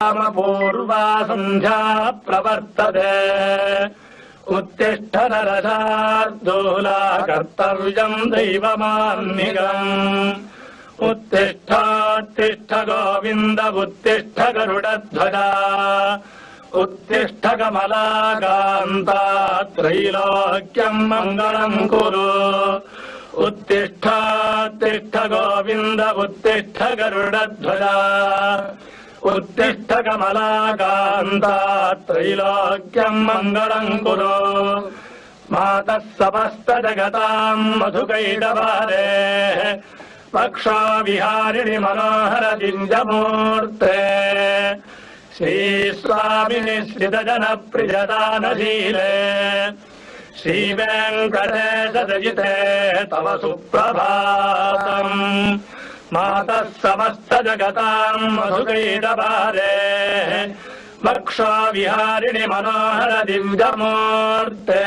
पूर्वा सन्ध्या प्रवर्तते उत्तिष्ठ नरशार्दूला कर्तव्यम् दैवमान्निकम् उत्तिष्ठोत्तिष्ठ गोविन्द उत्तिष्ठ गरुडध्वजा उत्तिष्ठ कमलाकान्ता त्रैलोक्यम् मङ्गलम् कुरु उत्तिष्ठोत्तिष्ठ गोविन्द उत्तिष्ठ गरुडध्वजा उत्तिष्ठ कमलाकान्ता त्रैलोक्यम् मङ्गलम् कुरु मातः समस्तजगताम् मधुकैटवारे पक्षा विहारिणि मनोहर दिञ्जमूर्ते श्रीस्वामिनि श्रितजनप्रियदानशीले श्रीवेङ्कटेशदयिते तव सुप्रभातम् मातः समस्तजगताम् मधुकैटवारे मक्षा विहारिणि मनोहर दिव्यमूर्ते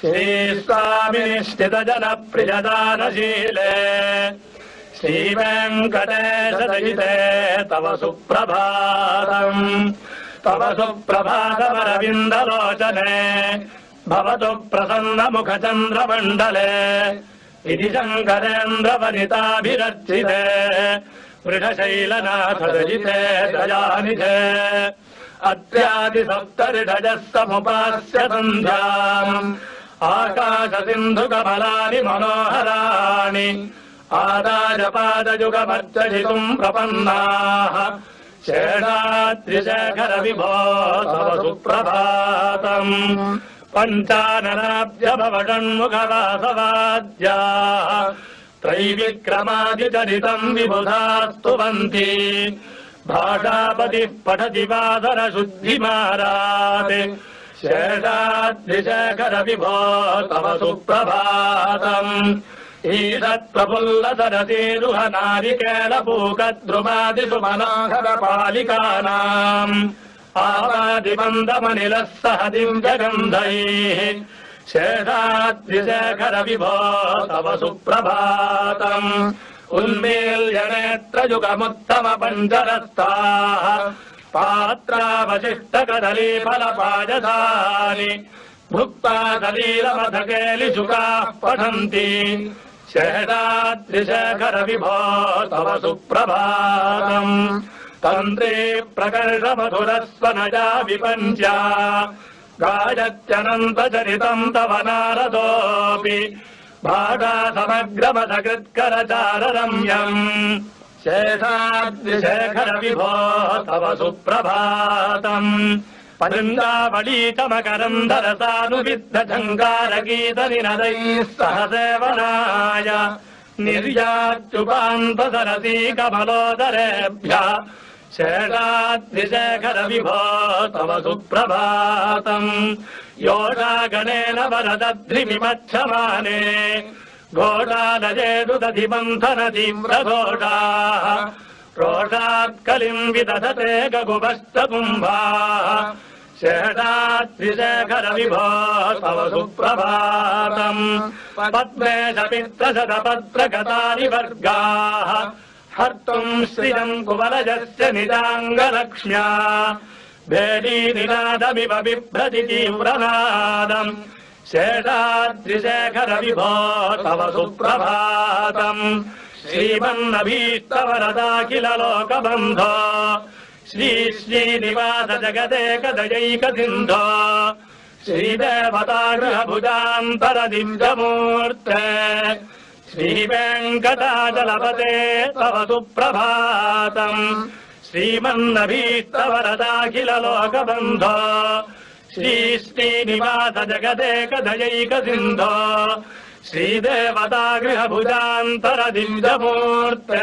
श्रीस्वामिनि स्थितजनप्रियदानशीले श्रीवेङ्कटेशदयिते तव सुप्रभातम् तव सुप्रभातमरविन्दलोचने भवतु प्रसन्नमुखचन्द्रमण्डले इति शङ्करेन्द्रवनिताभिरर्चिते वृषशैलनाथदयिते दयानिधे अत्यादिसप्तरिषजः समुपास्य सन्ध्याम् आकाशसिन्धुकमलानि मनोहराणि आदाजपादयुगमर्चयितुम् प्रपन्नाः शेषाद्रिशेखर विभो तव सुप्रभातम् पञ्चाननाब्जभवषण्मुखवासवाद्याः त्रैविक्रमादिचरितम् विबुधास्तुवन्ति भाषापतिः पठति वादरशुद्धिमारात् शेषाद्रिशेखर विभो तव सुप्रभातम् ईषत्प्रफुल्लसरतीरुहनारिकेलपूकद्रुमादिषु मनोहरपालिकानाम् आवादिमन्दमनिलः सह दिव्यगन्धैः शेषाद्रिशेखर विभो तव सुप्रभातम् उन्मील्यनेत्रयुगमुत्तम पञ्चरस्ताः पात्रावशिष्टकदलीफलपायसानि भुक्ता दलीलमधकेलिशुकाः पठन्ति शेषाद्रिशेखर विभो तव सुप्रभातम् तन्त्रे प्रकर्षमधुरस्वनया विपञ्च्या गायत्यनन्तचरितम् तव नारदोऽपि भागा समग्रमधकृत्करचाररम्यम् शेषाद्रिशेखर विभो तव सुप्रभातम् पृन्दावलीतमकरम् धरसानुविद्धङ्गारगीतनिनदैः सह सेवनाय निर्यात्युपान्तसरसी कमलोदरेभ्यः शेषाद्रिशेखर विभो तव सुप्रभातम् योगागणेन वरदध्रिमिमच्छमाने घोषादजेदुदधिबन्धन तीव्रघोषाः रोषात्कलिम् विदधते गगुभस्तकुम्भाः शेषाद्रिशेखर विभो तव सुप्रभातम् पद्मे शपित्रशतपत्रगतानि वर्गाः हर्तुम् श्रियम् कुवलजस्य निजाङ्गलक्ष्म्या भेदीनिनादमिव बिभ्रति तीव्रनादम् शेषाद्रिशेखर विभो तव सुप्रभातम् श्रीमन्नभीष्टवरदाखिल लोकबन्धो श्री श्रीनिवास जगदेकदयैक सिन्धो श्रीदेवता गृहभुजान्तर दिव्यमूर्ते श्रीवेङ्कटाचलपते तव सुप्रभातम् श्रीमन्नभीष्टवरदाखिल लोकबन्धो श्री श्रीनिवास जगदेकदयैक सिन्धो श्रीदेवता गृहभुजान्तर दिव्यमूर्ते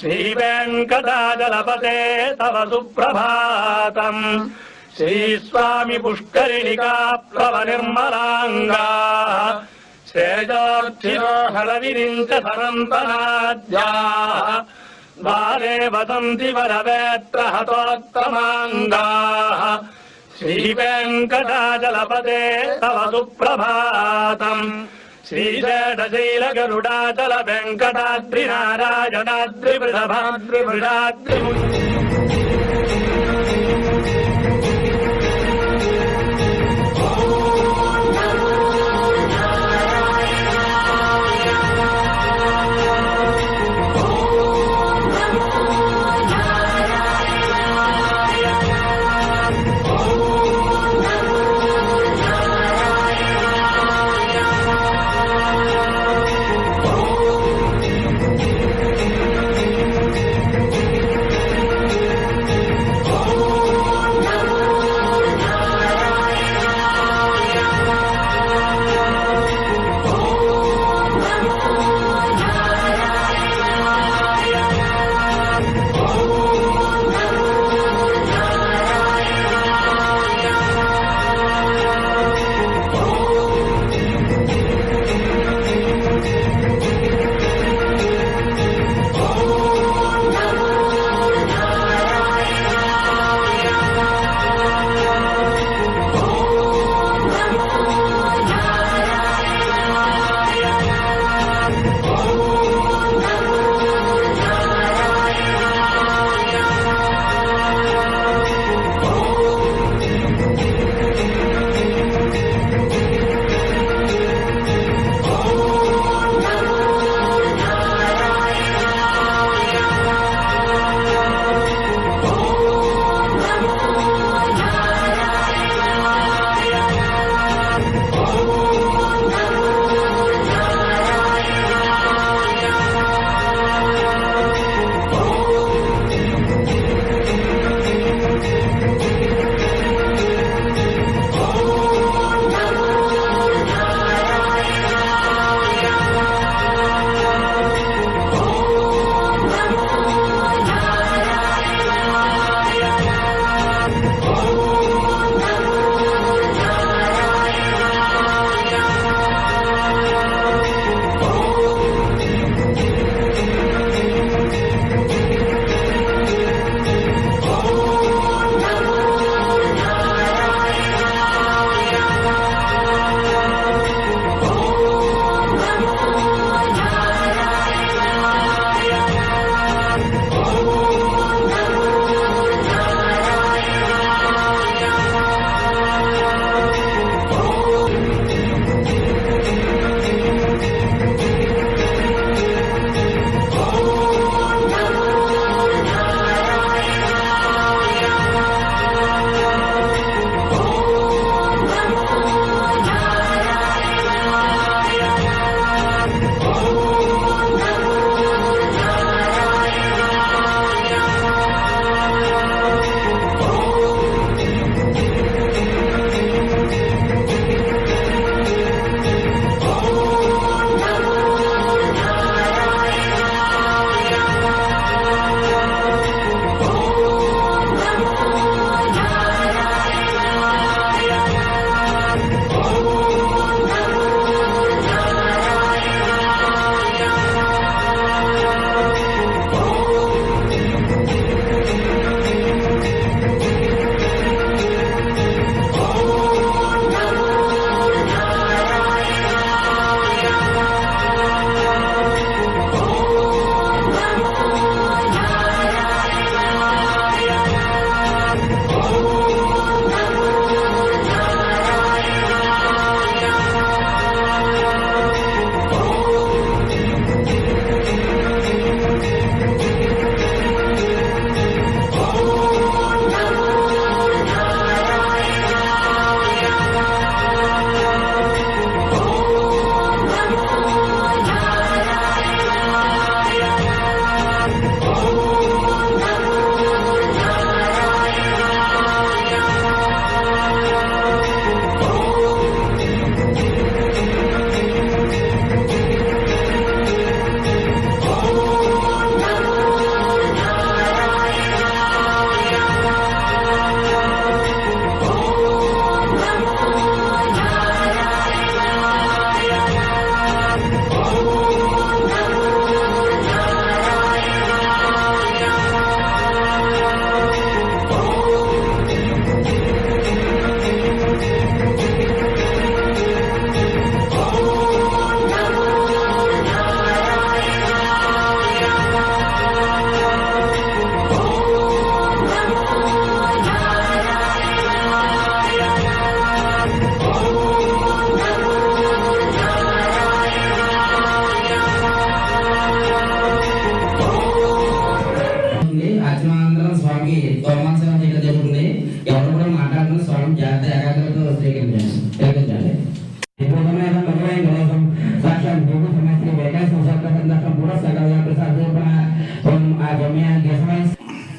श्रीवेङ्कटाचलपते तव सुप्रभातम् श्रीस्वामि पुष्करिणिका प्लवनिर्मलाङ्गाः शेषाक्षिरोहरविरिञ्चसरन्तराद्याः द्वारे वसन्ति वरवेत्र हतोत्तमाङ्गाः श्रीवेङ्कटाचलपदे तव सुप्रभातम् श्रीशेषशैलगरुडाचलवेङ्कटाद्रिनारायणाद्रिवृषभाद्रिवृषाद्रिमुनि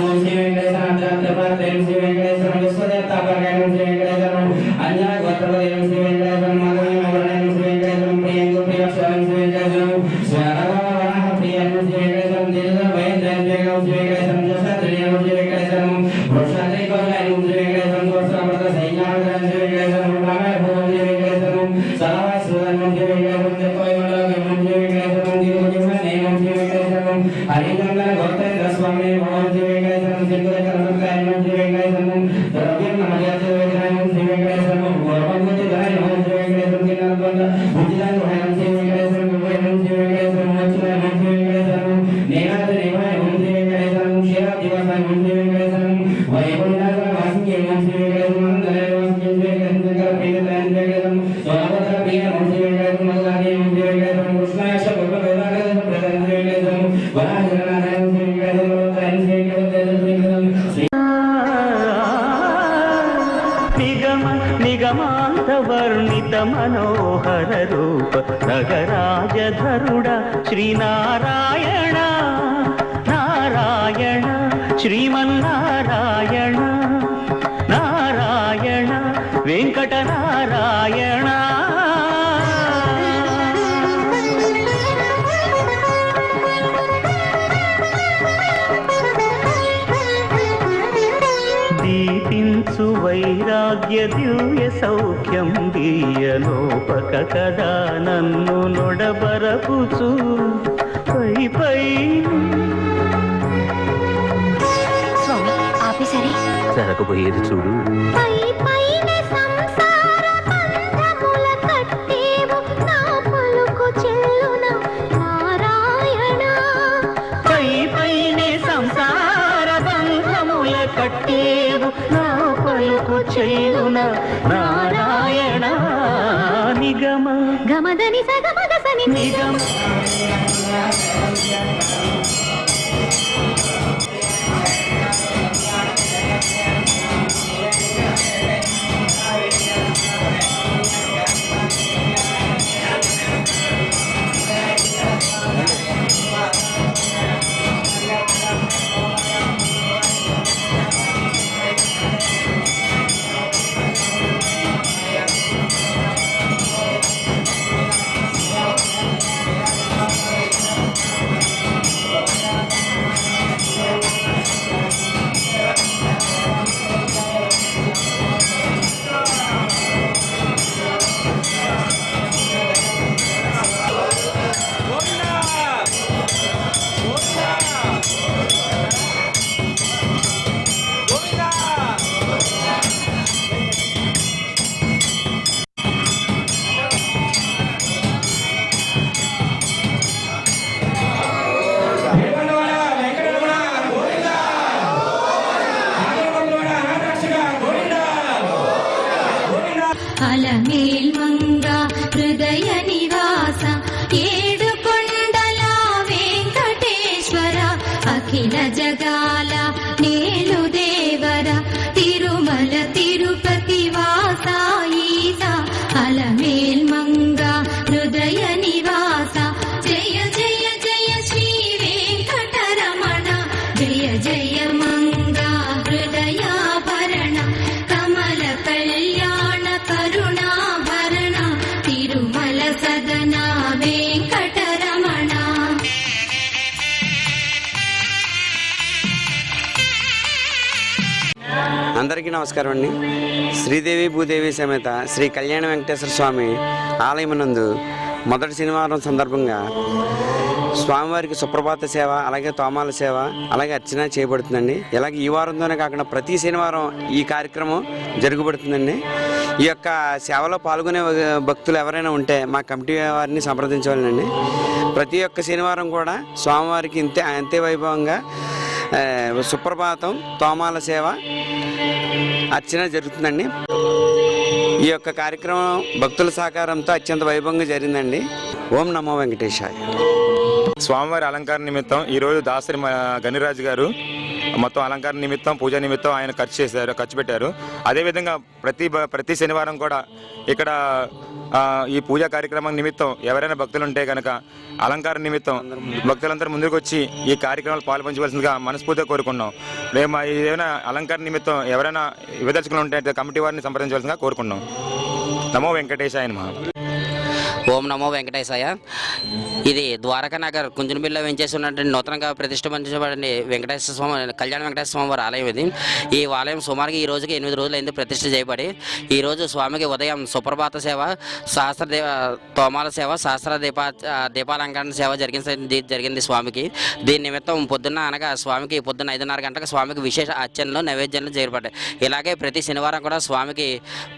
All in? వర్ణిత మనోహర రూప నగరాజ ధరుడ శ్రీనారాయణ నారాయణ శ్రీమన్నారాయణ నారాయణ వెంకటనారాయణ. దీపించు వైరాగ్య దివ్య సౌఖ్య తీయనోపక కదా నన్ను నొడబరపుచు. పై పై. జరగబోయేది చూడు. పై పైన Nigam. അലമേ అందరికీ నమస్కారం అండి. శ్రీదేవి భూదేవి సమేత శ్రీ కళ్యాణ వెంకటేశ్వర స్వామి ఆలయమునందు మొదటి శనివారం సందర్భంగా స్వామివారికి సుప్రభాత సేవ అలాగే తోమాల సేవ అలాగే అర్చన చేయబడుతుందండి. ఇలాగే ఈ వారంతోనే కాకుండా ప్రతి శనివారం ఈ కార్యక్రమం జరుగుబడుతుందండి. ఈ యొక్క సేవలో పాల్గొనే భక్తులు ఎవరైనా ఉంటే మా కమిటీ వారిని సంప్రదించవాలండి ప్రతి ఒక్క శనివారం కూడా స్వామివారికి ఇంతే అంతే వైభవంగా సుప్రభాతం తోమాల సేవ అర్చన జరుగుతుందండి. ఈ యొక్క కార్యక్రమం భక్తుల సహకారంతో అత్యంత వైభవంగా జరిగిందండి. ఓం నమో వెంకటేశాయ. స్వామివారి అలంకార నిమిత్తం ఈరోజు దాసరి గనిరాజు గారు మొత్తం అలంకార నిమిత్తం పూజ నిమిత్తం ఆయన ఖర్చు చేశారు ఖర్చు పెట్టారు. అదేవిధంగా ప్రతి బ- ప్రతి శనివారం కూడా ఇక్కడ ఈ పూజా కార్యక్రమం నిమిత్తం ఎవరైనా భక్తులు ఉంటే కనుక అలంకార నిమిత్తం భక్తులందరూ ముందుకు వచ్చి ఈ కార్యక్రమాలు పాల్పంచవలసిందిగా మనస్ఫూర్తిగా కోరుకున్నాం మేము ఏదైనా అలంకార నిమిత్తం ఎవరైనా విదర్శకులు ఉంటే కమిటీ వారిని సంప్రదించవలసిందిగా కోరుకున్నాం నమో వెంకటేశాయన మహా ఓం నమో వెంకటేశాయ. ఇది ద్వారకా నగర్ కుంజనబిల్లో వెంచేసినటువంటి నూతనంగా ప్రతిష్ఠించబడిన వెంకటేశ్వర స్వామి కళ్యాణ వెంకటేశ్వర స్వామి వారి ఆలయం ఇది. ఈ ఆలయం సుమారుగా ఈ రోజుకి ఎనిమిది రోజులైంది ప్రతిష్ఠ చేయబడి. ఈ రోజు స్వామికి ఉదయం సుప్రభాత సేవ శాస్త్ర దేవ తోమాల సేవ సహస్ర దీపా దీపాలంకరణ సేవ జరిగింది జరిగింది స్వామికి. దీని నిమిత్తం పొద్దున్న అనగా స్వామికి పొద్దున్న ఐదున్నర గంటలకు స్వామికి విశేష అర్చనలు నైవేద్యాలు చేయబడ్డాయి ఇలాగే ప్రతి శనివారం కూడా స్వామికి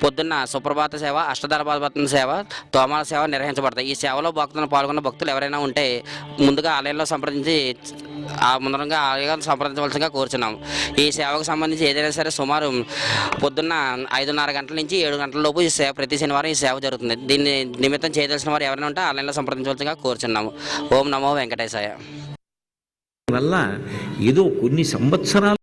పొద్దున్న సుప్రభాత సేవ అష్టదళపత్న సేవ తోమాల సేవ నిర్వహించబడతాయి. ఈ సేవలో భక్తులను పాల్గొన్న భక్తులు ఎవరైనా ఉంటే ముందుగా ఆలయంలో సంప్రదించి ఆ ముందరంగా ఆలయాన్ని సంప్రదించవలసిగా కోరుచున్నాం ఈ సేవకు సంబంధించి ఏదైనా సరే సుమారు పొద్దున్న ఐదున్నర గంటల నుంచి ఏడు గంటల లోపు ఈ సేవ ప్రతి శనివారం ఈ సేవ జరుగుతుంది. దీన్ని నిమిత్తం చేయదలసిన వారు ఎవరైనా ఉంటే ఆలయంలో సంప్రదించవలసిగా కోరుచున్నాము. ఓం నమో వెంకటేశాయ. వల్ల ఏదో కొన్ని సంవత్సరాలు